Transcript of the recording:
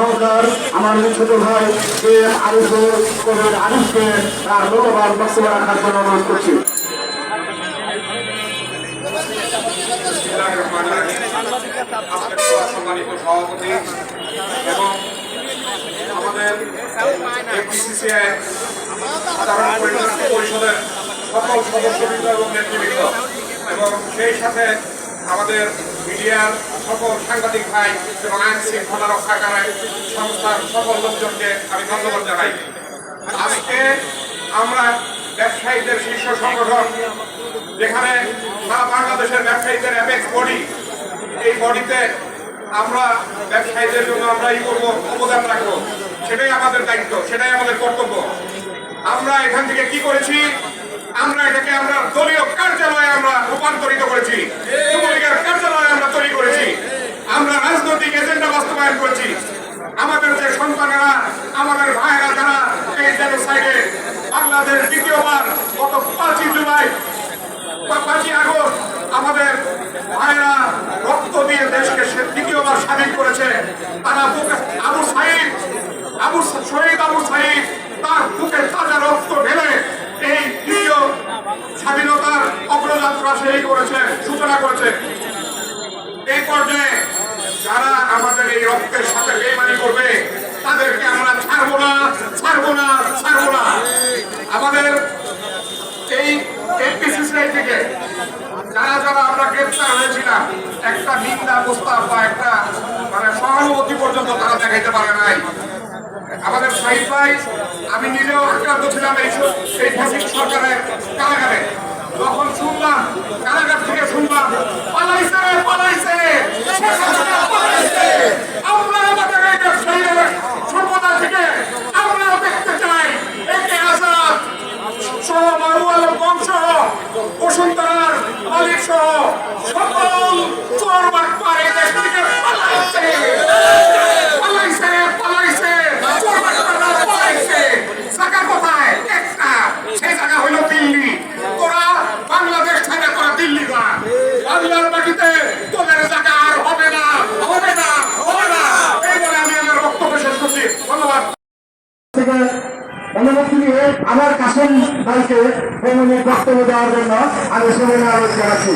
আমার ছোট ভাই কে আরিফ কবির তার মূল্যবান বক্তব্য রাখার সভাপতি এবং আমাদের এফবিসিসিআই সাধারণ পরিচালনা পরিষদের সকল সদস্যবৃন্দ এবং নেতৃবৃন্দ। এবং সেই সাথে আমাদের মিডিয়ার সকল সাংবাদিক ভাই এবং আইন শৃঙ্খলা রক্ষাকারী সংস্থার সকল লোকজনকে আমি ধন্যবাদ জানাই। আজকে আমরা ব্যবসায়ীদের শীর্ষ সংগঠন, যেখানে সারা বাংলাদেশের ব্যবসায়ীদের অ্যাপেক্স বডি এই বডিতে আমরা ব্যবসায়ীদের জন্য আমরা এই করব, অবদান রাখব। সেটাই আমাদের দায়িত্ব, সেটাই আমাদের কর্তব্য। আমরা এখান থেকে কি করেছি? আমরা এটাকে আমরা দলীয় কার্যালয়ে আমরা রূপান্তরিত করেছি যুবলীগের কার্যালয়ে আমরা তৈরি করেছি আমরা রাজনৈতিক এজেন্ডা বাস্তবায়ন করেছি আমাদের যে সন্তানেরা, আমাদের ভাইয়েরা যারা এই জেনোসাইডে বাংলাদেশ দ্বিতীয়বার গত পাঁচই জুলাই পাঁচই আগস্ট আমাদের ভাইরা রক্ত দিয়ে দেশকে সে দ্বিতীয়বার স্বাধীন করেছে, তারা আবু সাইদ, আবু শহীদ আবু সাইদ, তার বুকে তাজা রক্ত ঢেলে এই দ্বিতীয় স্বাধীনতার অগ্রযাত্রা সেই করেছে, সূচনা করেছে। এই পর্যায়ে যারা আমাদের এই রক্তের সাথে বেমানি আমাদের এই থেকে যারা যারা আমরা গ্রেপ্তার না একটা নিন্দা প্রস্তাব বা একটা মানে সহানুভূতি পর্যন্ত তারা দেখাইতে পারে নাই। আমাদের সাইফাই ভাই, আমি নিজেও আক্রান্ত ছিলাম এই এই সরকারের কারাগারে। আমার কাসেম ভাইকে ভ্রমণে বক্তব্য দেওয়ার জন্য আমি আলোচনা জানাচ্ছি